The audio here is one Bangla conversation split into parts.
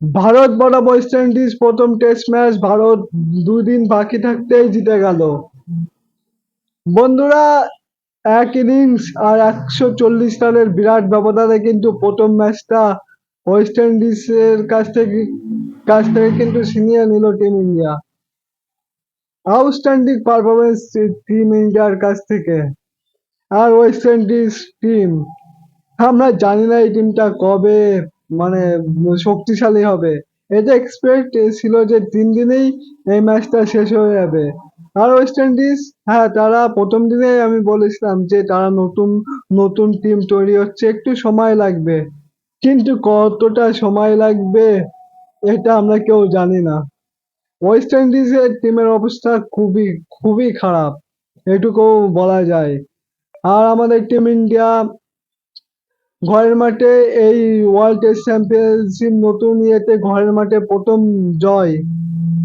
ভারত বনাম ওয়েস্ট ইন্ডিজ প্রথম টেস্ট ম্যাচ ভারত দুদিন বাকি থাকতেই জিতে গেল। বন্ধুরা, এক ইনিংস আর একশো চল্লিশ রানের বিরাট ব্যবধানে কিন্তু প্রথম ম্যাচটা ওয়েস্ট ইন্ডিজের কাছ থেকে কাছ থেকে কিন্তু ছিনিয়ে নিল team India outstanding performance team ইন্ডিয়ার কাছ থেকে। আর ওয়েস্ট ইন্ডিজ টিম আমরা জানি না এই টিমটা কবে মানে শক্তিশালী হবে। এটা এক্সপেক্ট ছিল যে তিন দিনেই এই ম্যাচটা শেষ হয়ে যাবে। আর ওয়েস্ট ইন্ডিজ হ্যাঁ তারা প্রথম দিনেই আমি বলেছিলাম যে তারা নতুন নতুন টিম তৈরি হচ্ছে, একটু সময় লাগবে। কিন্তু কতটা সময় লাগবে, এটা আমরা কেউ জানি না। ওয়েস্ট ইন্ডিজের টিমের অবস্থা খুবই খুবই খারাপ। এটুকু বলা যায়। আর আমাদের টিম ইন্ডিয়া ঘরের মাঠে এই ওয়ার্ল্ড টেস্ট চ্যাম্পিয়নশিপ নতুন ইয়েতে ঘরের মাঠে প্রথম জয়।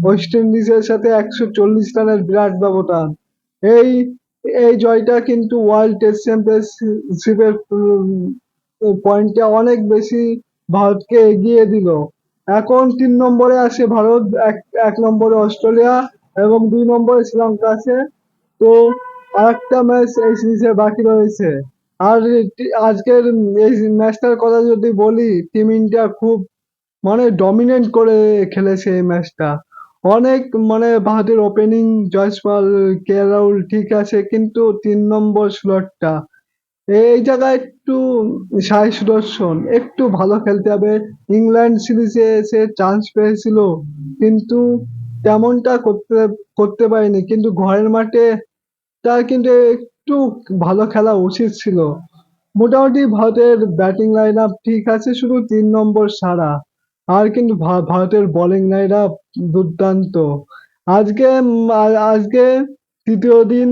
ওয়েস্ট ইন্ডিজের সাথে একশো চল্লিশ রানের বিরাট ব্যবধান। এই এই জয়টা কিন্তু ওয়ার্ল্ড টেস্ট চ্যাম্পিয়নশিপের পয়েন্টে অনেক বেশি ভারতকে এগিয়ে দিল। এখন তিন নম্বরে আছে ভারত, এক এক নম্বরে অস্ট্রেলিয়া এবং দুই নম্বরে শ্রীলঙ্কা আছে। তো আরেকটা ম্যাচ এই সিরিজে বাকি রয়েছে। আর আজকের এই ম্যাচটার কথা যদি বলি টিম ইন্ডিয়া খুব মানে ডমিনেন্ট করে খেলেছে এই ম্যাচটা অনেক মানে ভারতের ওপেনিং জয়সওয়াল, কে রাহুল ঠিক আছে, কিন্তু তিন নম্বর স্লটটা এই জায়গায় একটু সাই সুদর্শন, একটু ভালো খেলতে হবে। ইংল্যান্ড সিরিজে এসে চান্স পেয়েছিল, কিন্তু তেমনটা করতে করতে পারেনি। কিন্তু ঘরের মাঠে তার কিন্তু একটু ভালো খেলা উচিত ছিল। মোটামুটি ভারতের ব্যাটিং লাইন আপ ঠিক আছে, শুধু তিন নম্বর সারা। আর কিন্তু ভারতের বোলিং লাইন আপ দুর্দান্ত। আজকে আজকে তৃতীয় দিন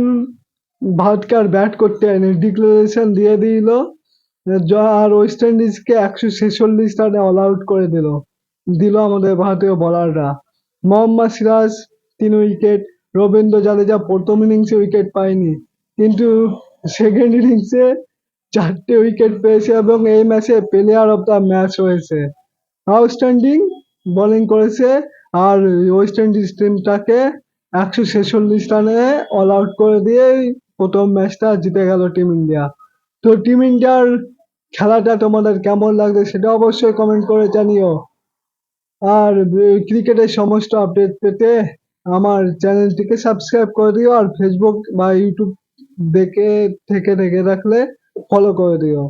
ভারতকে আর ব্যাট করতে হয়নি। ডিক্লারেশন দিয়ে দিল। আর ওয়েস্ট ইন্ডিজকে একশো ছেচল্লিশ রানে অল আউট করে দিল। দিল আমাদের ভারতীয় বলাররা মোহাম্মদ সিরাজ, তিন উইকেট রবীন্দ্র জাদেজা প্রথম ইনিংসে উইকেট পায়নি। কিন্তু সেকেন্ড ইনিংসে চারটে উইকেট পেয়েছে এবং এই ম্যাচে প্লেয়ার অফ দ্য ম্যাচ হয়েছে। আউটস্ট্যান্ডিং বোলিং করেছে আর ওয়েস্ট ইন্ডিজ টিমটাকে একশো ছেচল্লিশ রানে অল আউট করে দিয়ে প্রথম ম্যাচটা জিতে গেল টিম ইন্ডিয়া তো টিম ইন্ডিয়ার খেলাটা তোমাদের কেমন লাগবে সেটা অবশ্যই কমেন্ট করে জানিও। আর ক্রিকেটের সমস্ত আপডেট পেতে আমার চ্যানেলটিকে সাবস্ক্রাইব করে দিও আর ফেসবুক বা ইউটিউব দেখে থেকে ঢেকে রাখলে ফলো করে দিও।